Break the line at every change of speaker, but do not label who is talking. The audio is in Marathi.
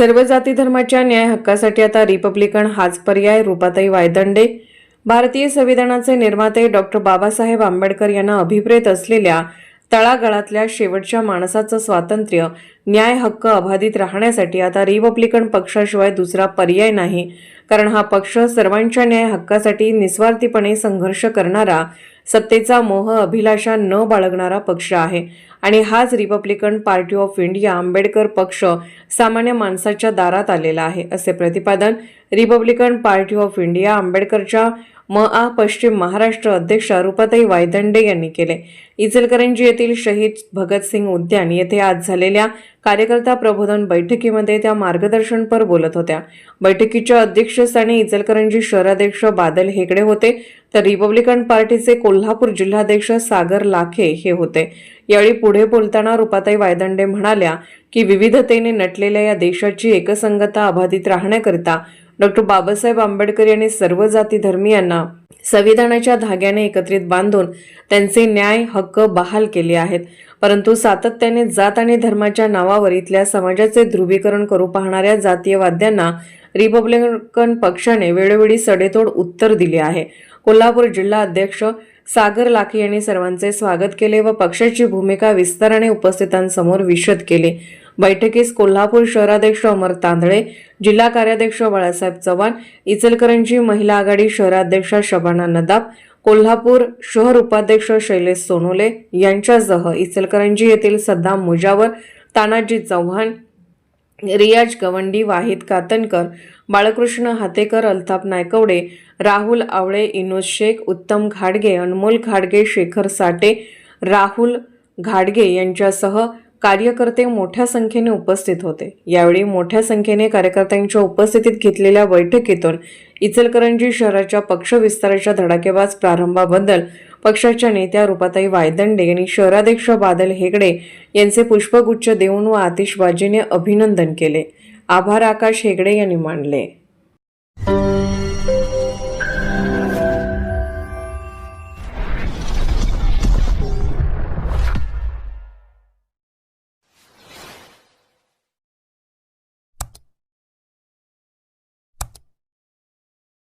सर्व जाती धर्माच्या न्याय हक्कासाठी आता रिपब्लिकन हाच पर्याय रूपाताई वायदंडे. भारतीय संविधानाचे निर्माते डॉक्टर बाबासाहेब आंबेडकर यांना अभिप्रेत असलेल्या तळागाळातल्या शेवटच्या माणसाचं स्वातंत्र्य न्याय हक्क अबाधित राहण्यासाठी आता रिपब्लिकन पक्षाशिवाय दुसरा पर्याय नाही. कारण हा पक्ष सर्वांच्या न्याय हक्कासाठी निस्वार्थीपणे संघर्ष करणारा सत्तेचा मोह अभिलाषा न बाळगणारा पक्ष आहे. आणि हाच Republican Party of India Ambedkar पक्ष सामान्य माणसाच्या दारात आलेला आहे असे प्रतिपादन रिपब्लिकन पार्टी ऑफ इंडिया आंबेडकरच्या म आ पश्चिम महाराष्ट्र अध्यक्ष रुपाताई वायदंडे यांनी केले. इचलकरंजी येथील शहीद भगतसिंग उद्यान येथे आज झालेल्या कार्यकर्ता प्रबोधन बैठकीमध्ये त्या मार्गदर्शनपर बोलत होत्या. बैठकीच्या अध्यक्षस्थानी इचलकरंजी शहराध्यक्ष बादल हेगडे होते. तर रिपब्लिकन पार्टीचे कोल्हापूर जिल्हाध्यक्ष सागर लाखे हे होते. यावेळी पुढे बोलताना रुपाताई वायदंडे म्हणाल्या की विविधतेने नटलेल्या या देशाची एकसंगता अबाधित राहण्याकरिता डॉक्टर बाबासाहेब आंबेडकर यांनी सर्व जाती धर्मियांना संविधानाच्या धाग्याने एकत्रित बांधून त्यांचे न्याय हक्क बहाल केले आहेत. परंतु सातत्याने जात आणि धर्माच्या नावावर इथल्या समाजाचे ध्रुवीकरण करू पाहणाऱ्या जातीयवाद्यांना रिपब्लिकन पक्षाने वेळोवेळी सडेतोड उत्तर दिले आहे. कोल्हापूर जिल्हा अध्यक्ष सागर लाखे यांनी सर्वांचे स्वागत केले व पक्षाची भूमिका विस्ताराने उपस्थितांसमोर विशद केली. बैठकीस कोल्हापूर शहराध्यक्ष अमर तांदळे जिल्हा कार्याध्यक्ष बाळासाहेब चव्हाण इचलकरंजी महिला आघाडी शहराध्यक्ष शबाना नदाब कोल्हापूर शहर उपाध्यक्ष शैलेश सोनोले यांच्यासह इचलकरंजी येथील सद्दाम मुजावर तानाजी चव्हाण रियाज गवंडी वाहिद कातनकर बाळकृष्ण हातेकर अल्ताफ नायकवडे राहुल आवळे इनोज शेख उत्तम घाडगे अनमोल घाडगे शेखर साटे राहुल घाडगे यांच्यासह कार्यकर्ते मोठ्या संख्येने उपस्थित होते. यावेळी मोठ्या संख्येने कार्यकर्त्यांच्या उपस्थितीत घेतलेल्या बैठकीतून इचलकरंजी शहराच्या पक्षविस्ताराच्या धडाकेबाज प्रारंभाबद्दल पक्षाच्या नेत्या रुपाताई वायदंडे यांनी शहराध्यक्ष बादल हेगडे यांचे पुष्पगुच्छ देऊन व आतिषबाजीने अभिनंदन केले. आभार आकाश हेगडे यांनी मानले.